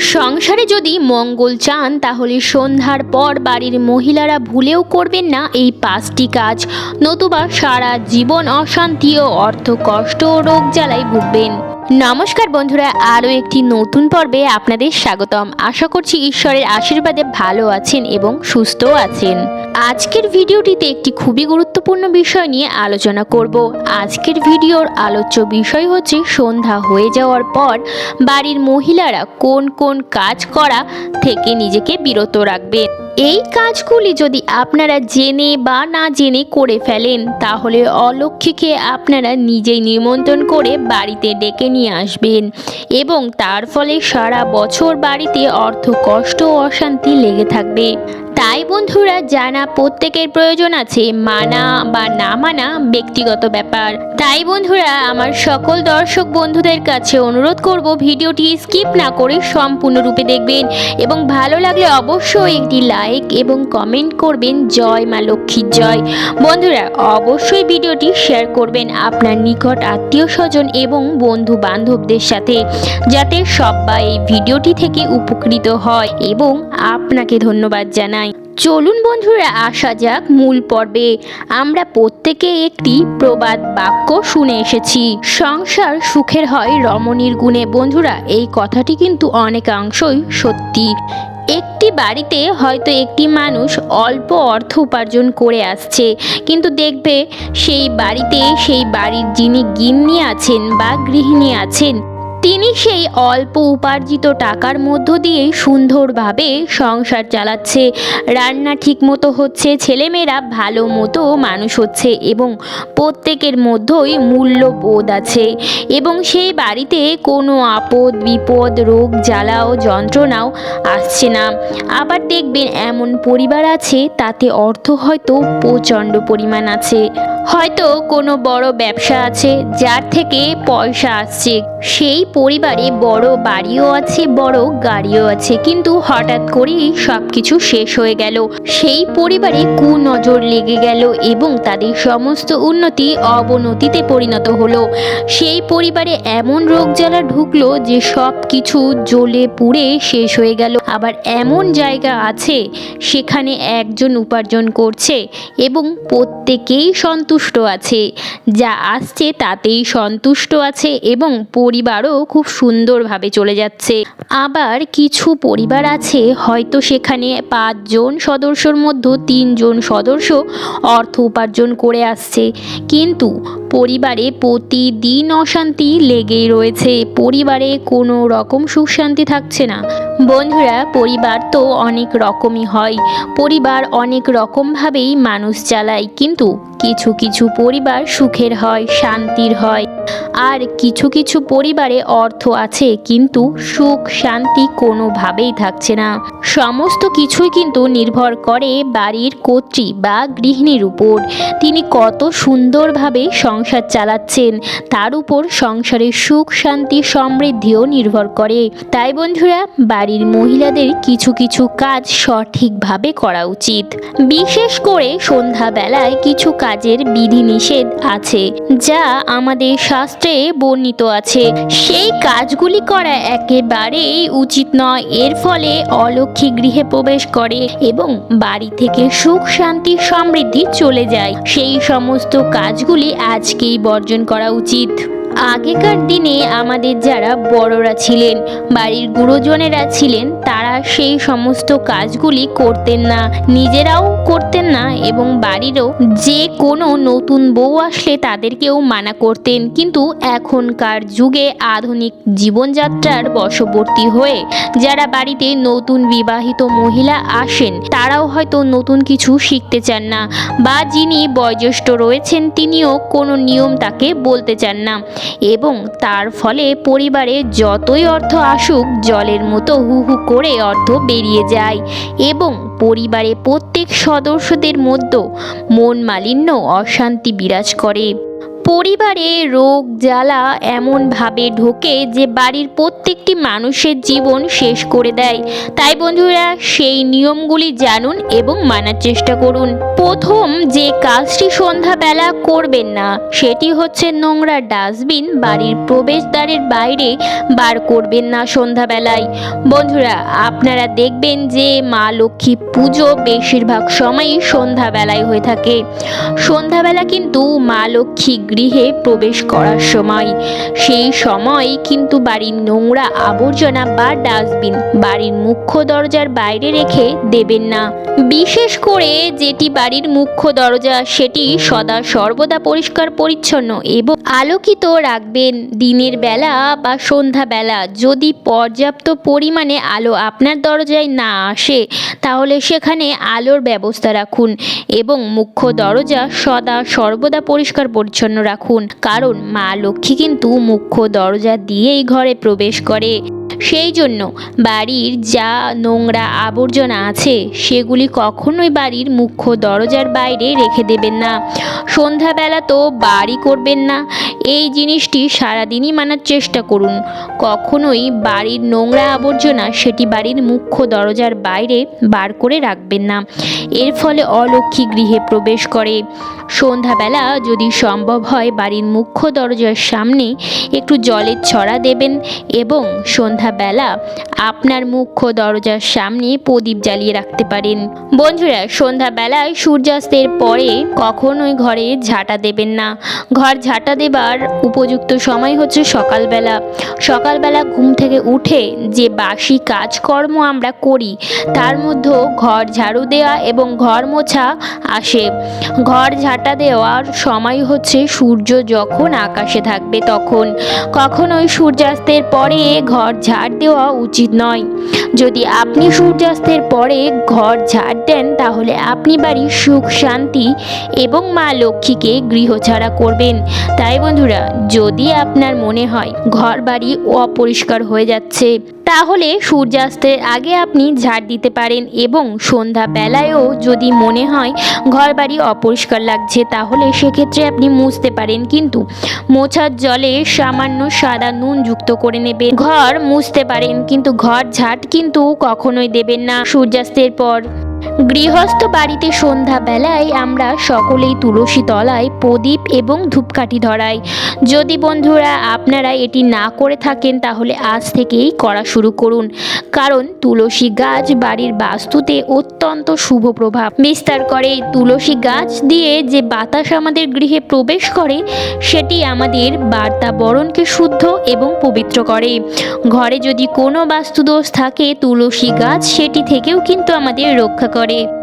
সংসারে যদি মঙ্গল চান, তাহলে সন্ধ্যার পর বাড়ির মহিলারা ভুলেও করবেন না এই পাঁচটি কাজ। নতুবা সারা জীবন অশান্তি ও অর্থ কষ্ট ও রোগ জ্বালায় ভুগবেন। নমস্কার বন্ধুরা, আরও একটি নতুন পর্বে আপনাদের স্বাগতম। আশা করছি ঈশ্বরের আশীর্বাদে ভালো আছেন এবং সুস্থ আছেন। আজকের ভিডিওটিতে একটি খুবই গুরুত্বপূর্ণ বিষয় নিয়ে আলোচনা করব। আজকের ভিডিওর আলোচ্য বিষয় হচ্ছে সন্ধ্যা হয়ে যাওয়ার পর বাড়ির মহিলারা কোন কোন কাজ করা থেকে নিজেকে বিরত রাখবে। এই কাজগুলি যদি আপনারা জেনে বা না জেনে করে ফেলেন, তাহলে অলক্ষীকে আপনারা নিজেই নিমন্ত্রণ করে বাড়িতে ডেকে নিয়ে আসবেন এবং তার ফলে সারা বছর বাড়িতে অর্থ কষ্ট ও অশান্তি লেগে থাকবে। তাই বন্ধুরা জানা প্রত্যেকের প্রয়োজন আছে মানা বা না মানা ব্যক্তিগত ব্যাপার। তাই বন্ধুরা আমার সকল দর্শক বন্ধুদের কাছে অনুরোধ করব ভিডিওটি স্কিপ না করে সম্পূর্ণরূপে দেখবেন এবং ভালো লাগলে অবশ্যই একটি লাইক এবং কমেন্ট করবেন। জয় মা লক্ষ্মীর জয়। বন্ধুরা, অবশ্যই ভিডিওটি শেয়ার করবেন আপনার নিকট আত্মীয় স্বজন এবং বন্ধু বান্ধবদের সাথে, যাতে সবাই এই ভিডিওটি থেকে উপকৃত হয় এবং আপনাকে ধন্যবাদ জানাই। চলুন বন্ধুরা, আসা যাক মূল পর্বে। আমরা প্রত্যেকে একটি প্রবাদ বাক্য শুনে এসেছি। সংসার সুখের হয় রমণীর গুণে। বন্ধুরা, এই কথাটি কিন্তু অনেকাংশই সত্যি। একটি বাড়িতে হয়তো একটি মানুষ অল্প অর্থ উপার্জন করে আসছে, কিন্তু দেখবে সেই বাড়িতে সেই বাড়ির যিনি গিন্নি আছেন বা গৃহিণী আছেন তিনি সেই অল্প উপার্জিত টাকার মধ্য দিয়ে সুন্দরভাবে সংসার চালাচ্ছে। রান্না ঠিকমতো হচ্ছে, ছেলেমেয়েরা ভালো মতো মানুষ হচ্ছে এবং প্রত্যেকের মধ্যেই মূল্যবোধ আছে এবং সেই বাড়িতে কোনো আপদ, বিপদ, রোগ, জ্বালা ও যন্ত্রণাও আসছে না। আবার দেখবেন এমন পরিবার আছে, তাতে অর্থ হয়তো প্রচণ্ড পরিমাণ আছে। হয়তো কোনো বড় ব্যবসা আছে যার থেকে পয়সা আসছে। সেই পরিবারে বড় বাড়িও আছে, বড় গাড়িও আছে। কিন্তু হঠাৎ করেই সব কিছু শেষ হয়ে গেল। সেই পরিবারে কুনজর লেগে গেল এবং তাদের সমস্ত উন্নতি অবনতিতে পরিণত হলো। সেই পরিবারে এমন রোগ জ্বালা ঢুকলো যে সব কিছু জ্বলে পুড়ে শেষ হয়ে গেল। আবার এমন জায়গা আছে, সেখানে একজন উপার্জন করছে এবং প্রত্যেকেই সন্তুষ্ট। আছে, যা আসছে তাতেই সন্তুষ্ট আছে এবং পরিবারও খুব সুন্দরভাবে চলে যাচ্ছে। আবার কিছু পরিবার আছে, হয়তো সেখানে পাঁচজন সদস্যর মধ্যে তিনজন সদস্য অর্থ উপার্জন করে আসছে। কিন্তু পরিবারে প্রতিদিন অশান্তি লেগেই রয়েছে। পরিবারে কোনো রকম সুখ শান্তি থাকছে না। বন্ধুরা, পরিবার তো অনেক রকমই হয়। পরিবার অনেক রকমভাবেই মানুষ চালায়। কিন্তু কিছু কিছু পরিবার সুখের হয় শান্তির হয়। আর কিছু কিছু পরিবারে অর্থ আছে, কিন্তু সুখ, শান্তি কোনোভাবেই থাকছে না। সমস্ত কিছুই কিন্তু নির্ভর করে বাড়ির কর্ত্রী বা গৃহিণীর উপর। তিনি কত সুন্দরভাবে সংসার চালাচ্ছেন, তার উপর সংসারের সুখ, শান্তি, সমৃদ্ধিও নির্ভর করে। তাই বন্ধুরা, বাড়ির মহিলাদের কিছু কিছু কাজ সঠিকভাবে করা উচিত। বিশেষ করে সন্ধ্যাবেলায় কিছু কাজের বিধিনিষেধ আছে, যা আমাদের শাস্ত্রে বর্ণিত আছে। সেই কাজগুলি করা একেবারেই উচিত নয়। এর ফলে অলক্ষী গৃহে প্রবেশ করে এবং বাড়ি থেকে সুখ, শান্তি, সমৃদ্ধি চলে যায়। সেই সমস্ত কাজগুলি আজকেই বর্জন করা উচিত। আগেকার দিনে আমাদের যারা বড়রা ছিলেন, বাড়ির গুরুজনেরা ছিলেন, তারা সেই সমস্ত কাজগুলি করতেন না। নিজেরাও করতেন না এবং বাড়িরও যে কোনো নতুন বউ আসলে তাদেরকেও মানা করতেন। কিন্তু এখনকার যুগে আধুনিক জীবনযাত্রার বশবর্তী হয়ে যারা বাড়িতে নতুন বিবাহিত মহিলা আসেন, তারাও হয়তো নতুন কিছু শিখতে চান না বা যিনি বয়োজ্যেষ্ঠ রয়েছেন, তিনিও কোনো নিয়ম তাকে বলতে চান না। এবং তার ফলে পরিবারে যতই অর্থ আসুক, জলের মতো হু হু করে অর্থ বেরিয়ে যায় এবং পরিবারে প্রত্যেক সদস্যদের মধ্যে মন মালিন্য অশান্তি বিরাজ করে। পরিবারে রোগ, জ্বালা এমনভাবে ঢোকে যে বাড়ির প্রত্যেকটি মানুষের জীবন শেষ করে দেয়। তাই বন্ধুরা, সেই নিয়মগুলি জানুন এবং মানার চেষ্টা করুন। প্রথম, যে কাজটি সন্ধ্যাবেলা করবেন না, সেটি হচ্ছে নোংরা ডাস্টবিন বাড়ির প্রবেশদ্বারের বাইরে বার করবেন না সন্ধ্যাবেলায়। বন্ধুরা, আপনারা দেখবেন যে মা লক্ষ্মী পুজো বেশিরভাগ সময়ই সন্ধ্যাবেলায় হয়ে থাকে। সন্ধ্যাবেলা কিন্তু মা লক্ষ্মী গৃহে প্রবেশ করার সময়। সেই সময় কিন্তু বাড়ির নোংরা আবর্জনা বা ডাস্টবিন বাড়ির মুখ্য দরজার বাইরে রেখে দেবেন না। বিশেষ করে যেটি বাড়ির মুখ্য দরজা, সেটি সদা সর্বদা পরিষ্কার, পরিচ্ছন্ন এবং আলোকিত রাখবেন। দিনের বেলা বা সন্ধ্যাবেলা যদি পর্যাপ্ত পরিমাণে আলো আপনার দরজায় না আসে, তাহলে সেখানে আলোর ব্যবস্থা রাখুন এবং মুখ্য দরজা সদা সর্বদা পরিষ্কার, পরিচ্ছন্ন রাখুন, কারণ মা লক্ষ্মী কিন্তু মুখ্য দরজা দিয়েই ঘরে প্রবেশ করে। সেই জন্য বাড়ির যা নোংরা আবর্জনা আছে, সেগুলি কখনোই বাড়ির মুখ্য দরজার বাইরে রেখে দেবেন না। সন্ধ্যাবেলা তো বাড়ি করবেন না, এই জিনিসটি সারাদিনই মানার চেষ্টা করুন। কখনোই বাড়ির নোংরা আবর্জনা সেটি বাড়ির মুখ্য দরজার বাইরে বার করে রাখবেন না। এর ফলে অলক্ষ্মী গৃহে প্রবেশ করে। সন্ধ্যাবেলা যদি সম্ভব হয় বাড়ির মুখ্য দরজার সামনে একটু জলের ছড়া দেবেন এবং সন্ধ্যাবেলা আপনার মুখ্য দরজার সামনে প্রদীপ জ্বালিয়ে রাখতে পারেন। বন্ধুরা, সন্ধ্যাবেলায় সূর্যাস্তের পরে কখনোই ঘরে ঝাঁটা দেবেন না। ঘর ঝাঁটা দেবার উপযুক্ত সময় হচ্ছে সকালবেলা। সকালবেলা ঘুম থেকে উঠে যে বাসি কাজকর্ম আমরা করি, তার মধ্যেও ঘর ঝাড়ু দেওয়া এবং ঘর মোছা আসে। ঘর ঝাঁটা দেওয়ার সময় হচ্ছে সূর্য যখন আকাশে থাকবে তখন। কখনোই সূর্যাস্তের পরে ঘর ঝাড় দেওয়া উচিত নয়। যদি আপনি সূর্যাস্তের পরে ঘর ঝাড় দেন, তাহলে আপনি বাড়ির সুখ, শান্তি এবং মা লক্ষ্মীকে গৃহ ছাড়া করবেন। তাই বন্ধুরা, যদি আপনার মনে হয় ঘর বাড়ি অপরিষ্কার হয়ে যাচ্ছে, তাহলে সূর্যাস্তের আগে আপনি ঝাড় দিতে পারেন এবং সন্ধ্যাবেলায়ও যদি মনে হয় ঘর বাড়ি অপরিষ্কার লাগছে, তাহলে সেক্ষেত্রে আপনি মুছতে পারেন। কিন্তু মোছার জলে সামান্য সাদা নুন যুক্ত করে নেবেন। ঘর মুছতে পারেন, কিন্তু ঘর ঝাড় কিন্তু কখনোই দেবেন না সূর্যাস্তের পর। গৃহস্থ বাড়িতে সন্ধ্যাবেলায় আমরা সকলেই তুলসী তলায় প্রদীপ এবং ধূপকাঠি ধরাই। যদি বন্ধুরা আপনারা এটি না করে থাকেন, তাহলে আজ থেকেই করা শুরু করুন। কারণ তুলসী গাছ বাড়ির বাস্তুতে অত্যন্ত শুভ প্রভাব। বিস্তার করে তুলসী গাছ দিয়ে যে বাতাস আমাদের গৃহে প্রবেশ করে, সেটি আমাদের বার্তাবরণকে শুদ্ধ এবং পবিত্র করে। ঘরে যদি কোনো বাস্তুদোষ থাকে, তুলসী গাছ সেটি থেকেও কিন্তু আমাদের রক্ষা করে।